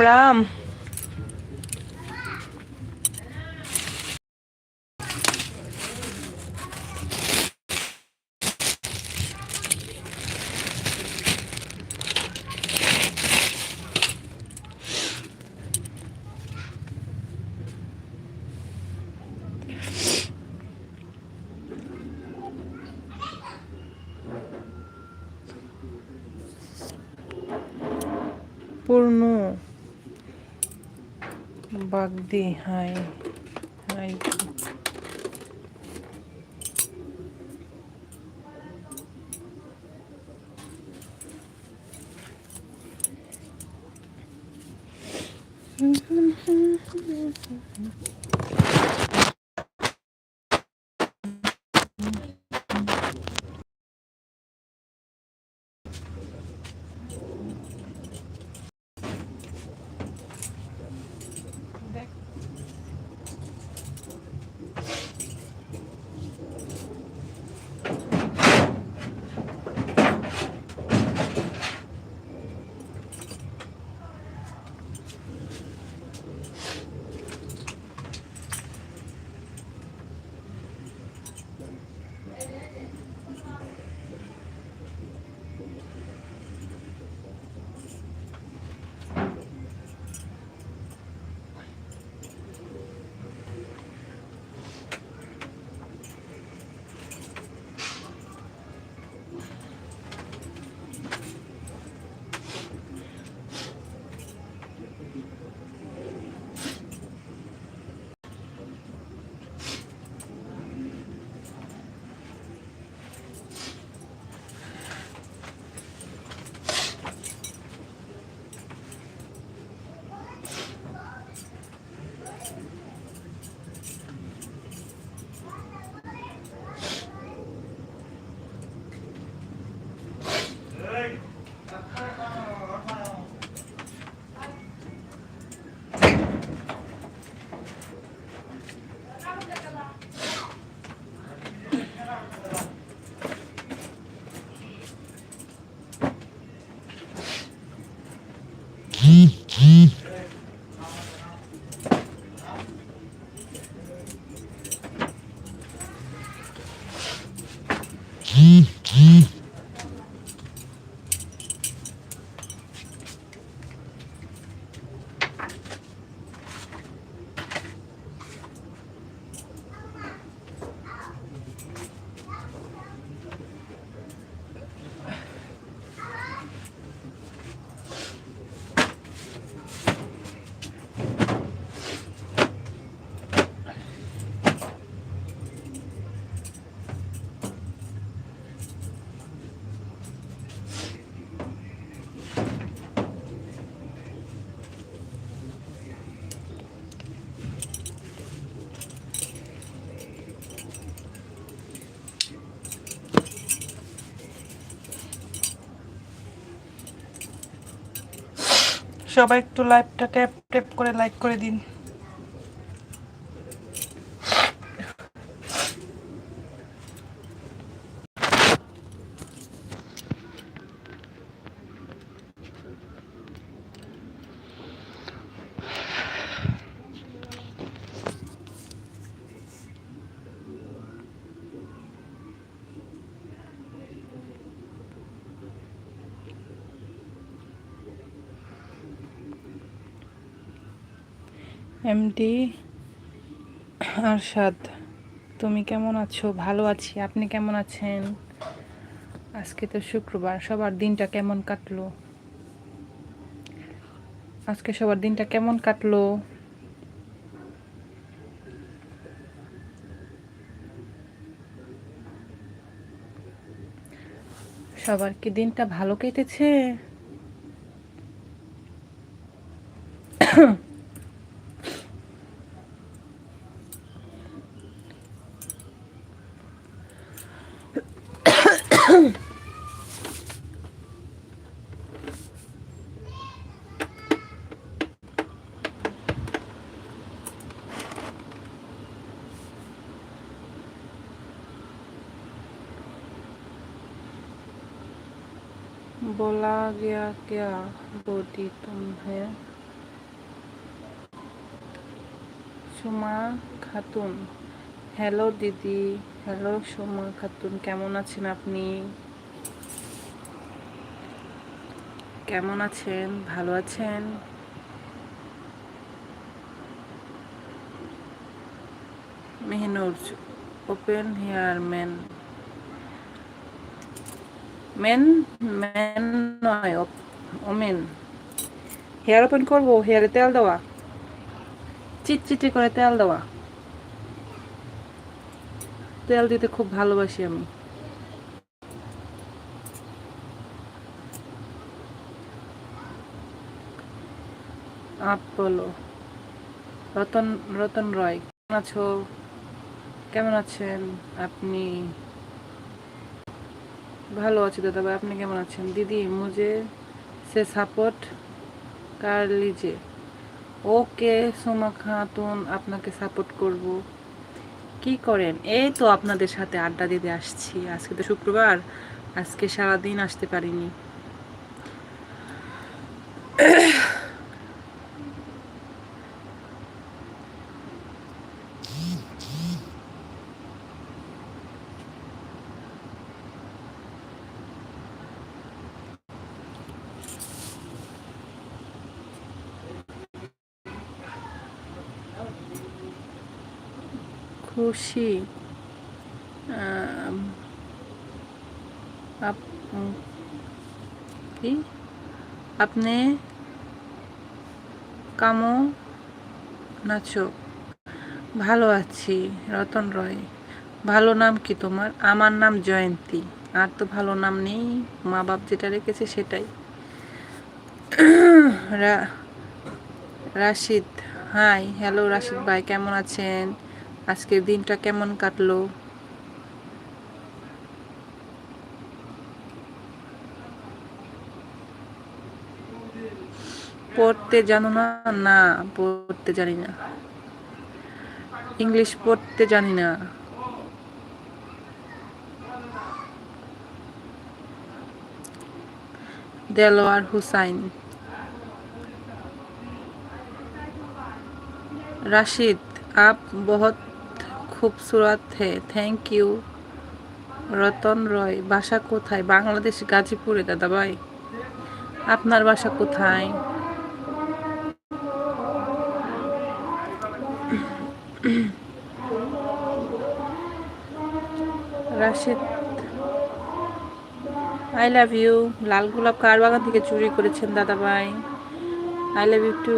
अच्छा राम राम পূর্ণ Bagdi high high どうも。সবাই একটু লাইভটা ট্যাপ ট্যাপ করে লাইক করে দিন। এমডি আরশাদ, তুমি কেমন আছো? ভালো আছি। আপনি কেমন আছেন? আজকে তো শুক্রবার, সবার দিনটা কেমন কাটলো? আজকে সবার দিনটা কেমন কাটলো? সবার কি দিনটা ভালো কেটেছে बोला गया क्या बोती तुम है সুমা খাতুন হ্যালো দিদি হ্যালো সুমা খাতুন কেমন আছেন আপনি কেমন আছেন ভালো আছেন Mehnur open hair man men men নয় ওমেন হেয়ার ওপেন করব হেয়ারে তেল দেওয়া চিটচিটে করে তেল দেওয়া তেল দিতে খুব ভালোবাসি আমি আপ বলো রতন রতন রয় কেমন আছো কেমন আছেন আপনি ভালো আছি দাদা ভাই, আপনি কেমন আছেন? দিদি, মুজে, সে সাপোর্ট কার লিজে ওকে, সোমা খাতুন, আপনাকে সাপোর্ট করব। কি করেন? এই তো আপনাদের সাথে আড্ডা দিতে আসছি। আজকে তো শুক্রবার, আজকে সারাদিন আসতে পারিনি। খুশি কি? আপনি কামো নাচো। ভালো আছি, রতন রয়। ভালো নাম কি তোমার? আমার নাম জয়ন্তী। আর তো ভালো নাম নেই, মা বাপ যেটা রেখেছে সেটাই। রাশিদ, হাই, হ্যালো রাশিদ ভাই, কেমন আছেন? আজকের দিনটা কেমন কাটলো? পড়তে জানো না? না, পড়তে জানি না। ইংলিশ পড়তে জানি না। দেলোয়ার হুসাইন। রাশিদ, আপ বহুত খুবসুরত হে। Thank you Ratan Roy. বাসা কোথায়? বাংলাদেশ, গাজীপুরে, দাদা ভাই। আপনার বাসা কোথায়? রাশিদ আই লাভ ইউ লাল গোলাপ কার বাগান থেকে চুরি করেছেন, দাদা ভাই। I love you too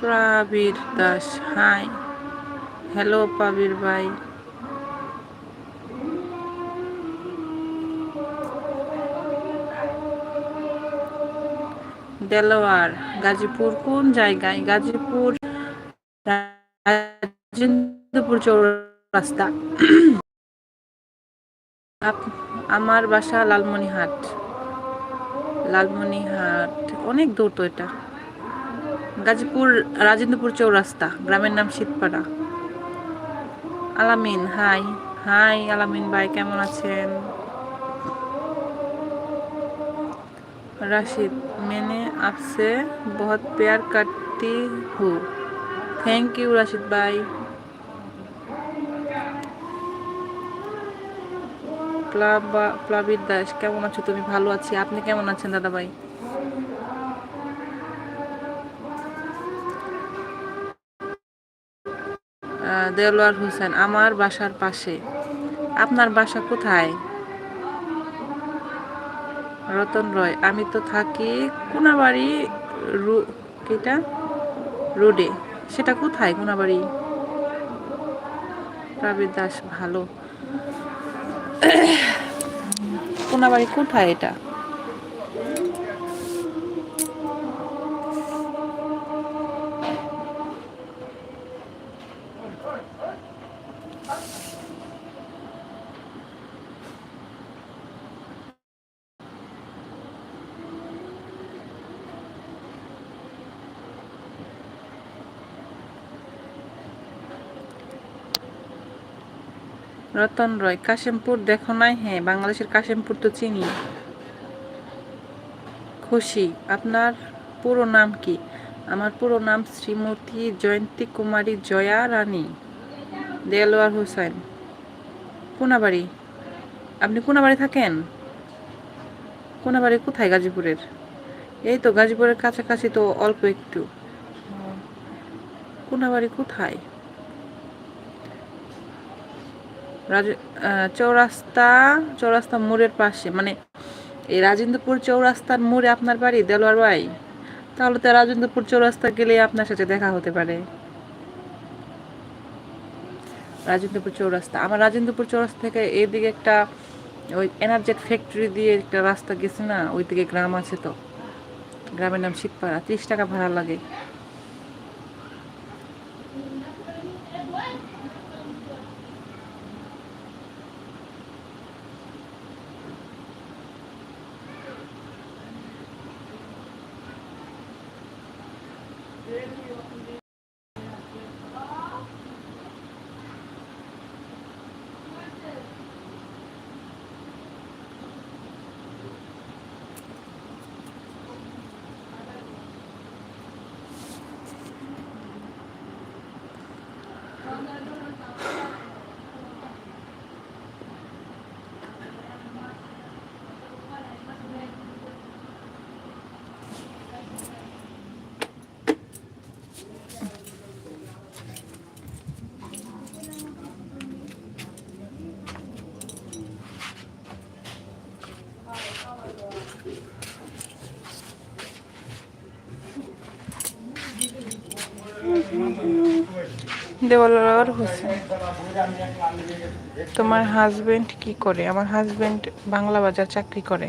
Prabir Das, hi. Hello Prabir ভাই। দেলোয়ার, গাজীপুর কোন জায়গায়? গাজীপুর, রাজেন্দ্রপুর চৌরাস্তা। আমার বাসা লালমনিহাট। লালমনিহাট, অনেক দূর তো এটা। গাজীপুর, রাজেন্দ্রপুর চৌরাস্তা, গ্রামের নাম শীতপাড়া। আলামিন, হাই হাই আলামিন ভাই, কেমন আছেন? রাশিদ, মেনে আপসে, বহুত পেয়ার কাটতি হু। থ্যাংক ইউ রাশিদ ভাই। প্লাবিদ দাস, কেমন আছো? তুমি ভালো আছি। আপনি কেমন আছেন, দাদা ভাই? দেলোয়ার হোসেন আমার বাসার পাশে। আপনার বাসা কোথায়? রতন রয়, আমি তো থাকি কোনাবাড়ি রু, কিটা? রোডে। সেটা কোথায় কোনাবাড়ি? প্রাবিত দাস, ভালো। কোনাবাড়ি কোথায় এটা? রতন রয়, কাশিমপুর দেখো নাই? হ্যাঁ বাংলাদেশের কাশিমপুর তো চিনি। খুশি, আপনার পুরো নাম কি? আমার পুরো নাম শ্রীমতী জয়ন্তী কুমারী জয়া রানী, দেলোয়ার হোসেন। কোনাবাড়ি? আপনি কোনাবাড়ি থাকেন? কোনাবাড়ি কোথায় গাজীপুরের? এই তো গাজীপুরের কাছাকাছি তো অল্প একটু। কোনাবাড়ি কোথায়? চৌরাস্তা চৌরাস্তা মোড়ের পাশে। মানে এই রাজেন্দ্রপুর চৌরাস্তার মোড়ে আপনার বাড়ি, দেলোয়ার ভাই তাহলে তো রাজেন্দ্রপুর চৌরাস্তা গেলে আপনার সাথে দেখা হতে পারে। রাজেন্দ্রপুর চৌরাস্তা। আমার রাজেন্দ্রপুর চৌরাস্তা থেকে এদিকে একটা ওই এনার্জেট ফ্যাক্টরি দিয়ে একটা রাস্তা গেছে না? ওই দিকে গ্রাম আছে তো। গ্রামের নাম শীতপাড়া। ত্রিশ টাকা ভাড়া লাগে। দেওয়ালার হোসেন তোমার হাজবেন্ড কি করে? আমার হাজবেন্ড বাংলা বাজার চাকরি করে।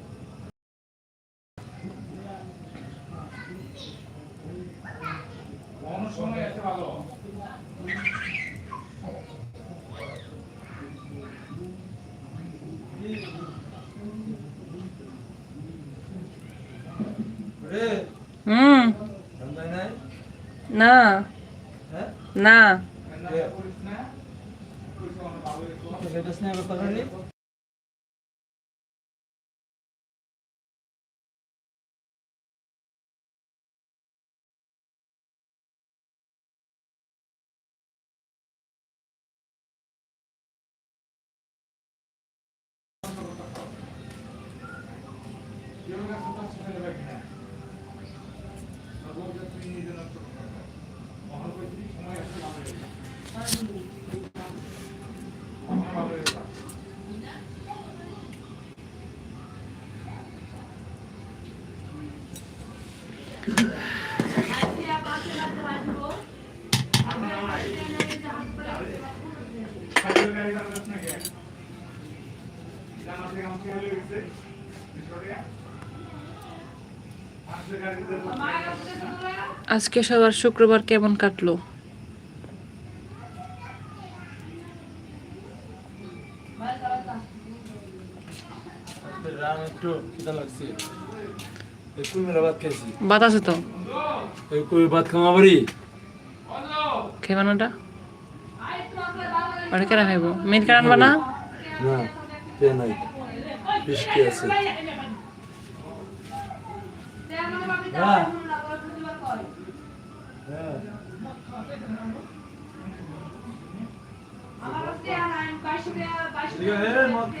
না হ্যাঁ না আজকে সবার শুক্রবার কেমন কাটলো? ভাত আছে তো? ভাত ওটা কেনা কেন আনবা না? না হ্যাঁ হ্যাঁ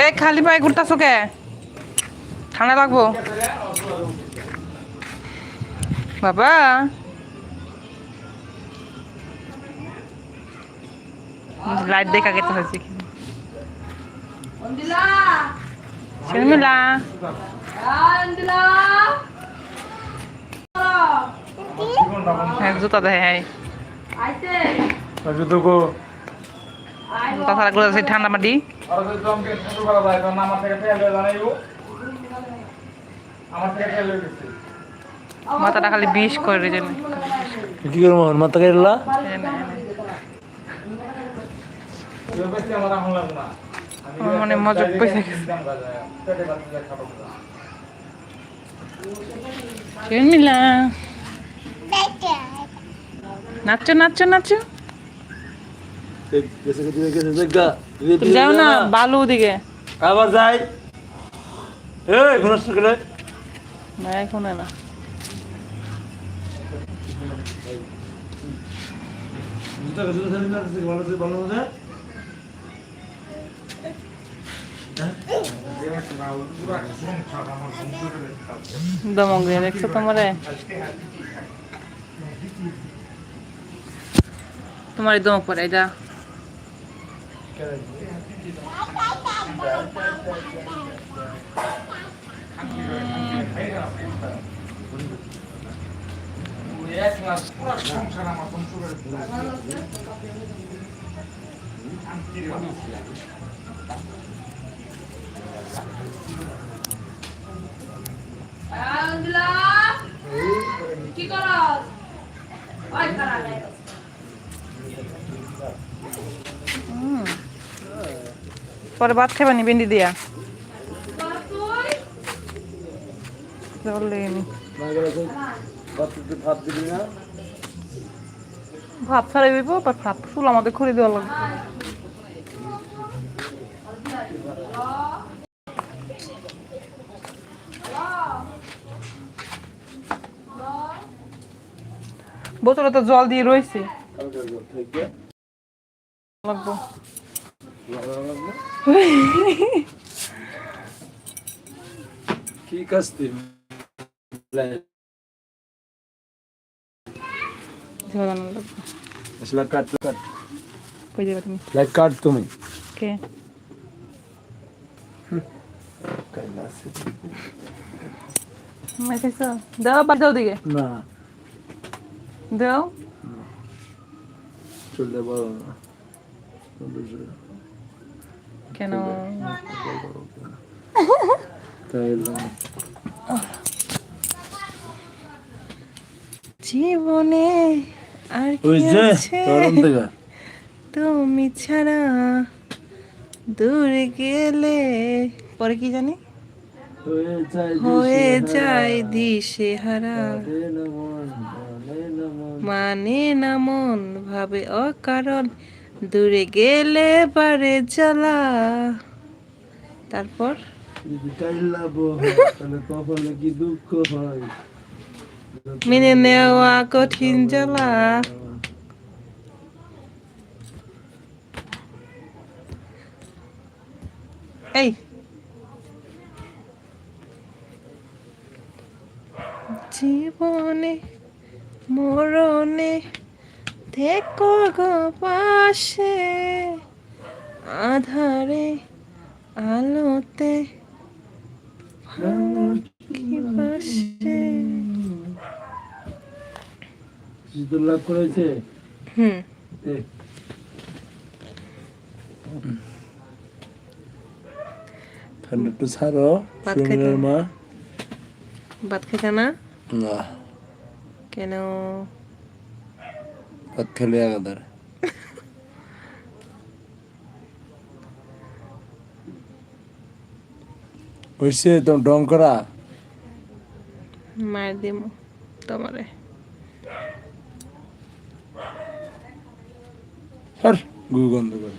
এ খালি পায়ে ঘুরতাছো কে? ঠান্ডা লাগবো? বাবা। লাইট দেখা গেতে হয়েছে শর্মিলা। হ্যাঁ জুতা দেয় জুতো কো। তাছাড়া গুলো আছে ঠান্ডা মাটি। মাথাটা খালি বিষ করে যেন। কি করব মাথা কেটলা মনে মজা পয়সা গেছে। নাচো নাচো নাচো গেছে গেছে গেছে দেখা তুমি যাও না বালু দিকে আবার যাই। এই ঘুরে গেলে না এখন না। দেখছ তোমারে? তোমার দমক পরে যা। সংসার আমার। কি করস ওই খারাপ। পরে ভাত খাবা নি ভেন্ডি দিয়া? ভাত ছাড়াই দিব বাট ভাত চুল আমাদের খুঁড়ে দেওয়া লাগবে। বোতলে তো জল দিয়ে রয়েছে। লাগবো। কি কাস্তি জল আনা লাগবে আসলে কাট কাট কই যাবে তুমি লাইক কাট তুমি কে মাই খাইছো দাও বাদ দাও দিকে না দাও চলে বলো না কেন জীবনে আর কি আছে? তুমি ছাড়া দূর গেলে পরে কি জানি? হয়ে যায় দিশে হারা মানে না মন ভাবে অকারণ। দূরে গেলে পারে জ্বালা। তারপর? মেনে নেওয়া কঠিন জ্বালা। এই। জীবনে মরণে থেকো গো পাশে আধারে আলোতে কি পাশে। লাভ করেছে? হুম। একটু ছাড়ো মা। ভাত খেতে না? না। কেন? খেলে আগাদার হয়েছে তো ডং করা? মার দিম তোমারে। আর গু গন্ধ করে।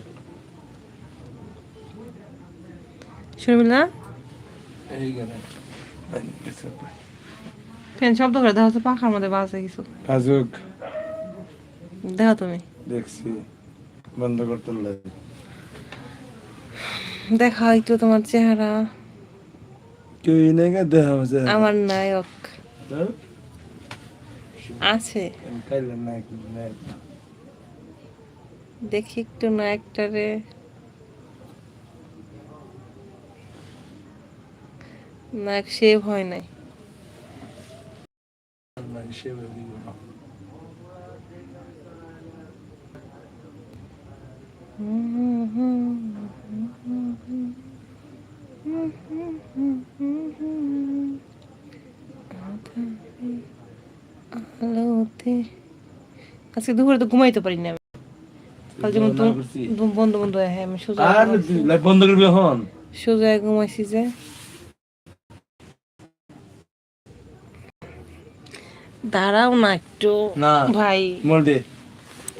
শর্মিলা? এই গেলে। ফ্যান শব্দ করে দেখা হচ্ছে পাখার মধ্যে বাজে কিছু। কাজুক দেখো তুমি। দেখছি। বন্ধ করতে দেখা একটু তোমার চেহারা। কেউ নেই দেখা আমার নায়ক। আছে। নায়ক নায়ক দেখি একটু নায়কটারে। না সেভ হয় নাই। আলোতে আজকে দুপুরে তো ঘুমাইতে পারি না কাল যেমন বন্ধু বন্ধু হ্যাঁ আমি সোজা আর বন্ধ করবি এখন? সোজা ঘুমাইছি যে। দাঁড়াও না একটু। না ভাই। মোল দে।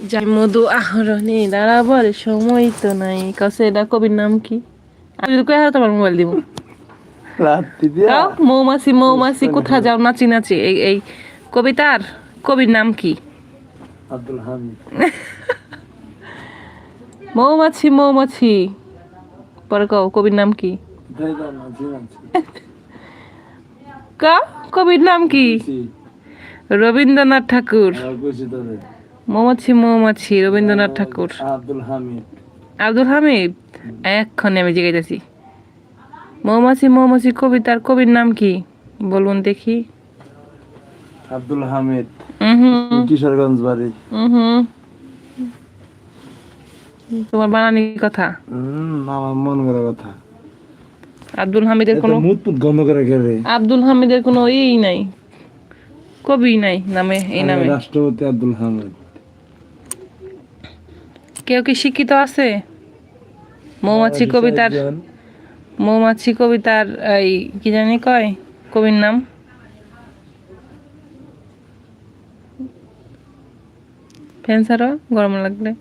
যাই মধু আহরণে দাঁড়াবার সময় তো নাই। কাছে এটা কবির নাম কি? আমি যদি কয়ে তোমার মোবাইল দিব। মৌমাছি মৌমাছি কোথা যাও নাচি নাচি। এই এই কবিতার কবির নাম কি? আব্দুল হামিদ। মৌমাছি মৌমাছি। পরে কও কবির নাম কি? কবির নাম কি? রবীন্দ্রনাথ ঠাকুর। তোরে মৌমাছি মৌমাছি রবীন্দ্রনাথ ঠাকুর। আব্দুল হামিদ। আব্দুল হামিদ? এক্ষণে আমি জিজ্ঞাসি মৌমাছি মৌমাছি কবিতার কবির নাম কি? বলুন দেখি। আব্দুল হামিদ। কিশোরগঞ্জ বাড়ি। তোমার বানানি কথা? হুম আমার মন করা কথা। আব্দুল হামিদের কোনো গন্ধ করে গেলে আব্দুল হামিদের কোনো ই নাই। কবি নাই নামে এই নামে। রাষ্ট্রপতি আব্দুল হামিদ। কেউ কি শিক্ষিত আছে? মৌমাছি কবিতার মৌমাছি কবিতার এই কি জানি কয়? কবির নাম? ফ্যান ছাড়ো গরম লাগলে।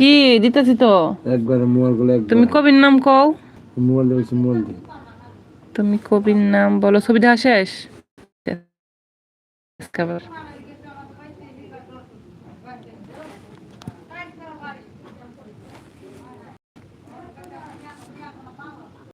কি দিতেছি তো? একবার মোবাইলগুলো তুমি কবির নাম কও। মোবাইল মোবাইল তুমি কবির নাম বলো ছবি দেখা শেষ? discover.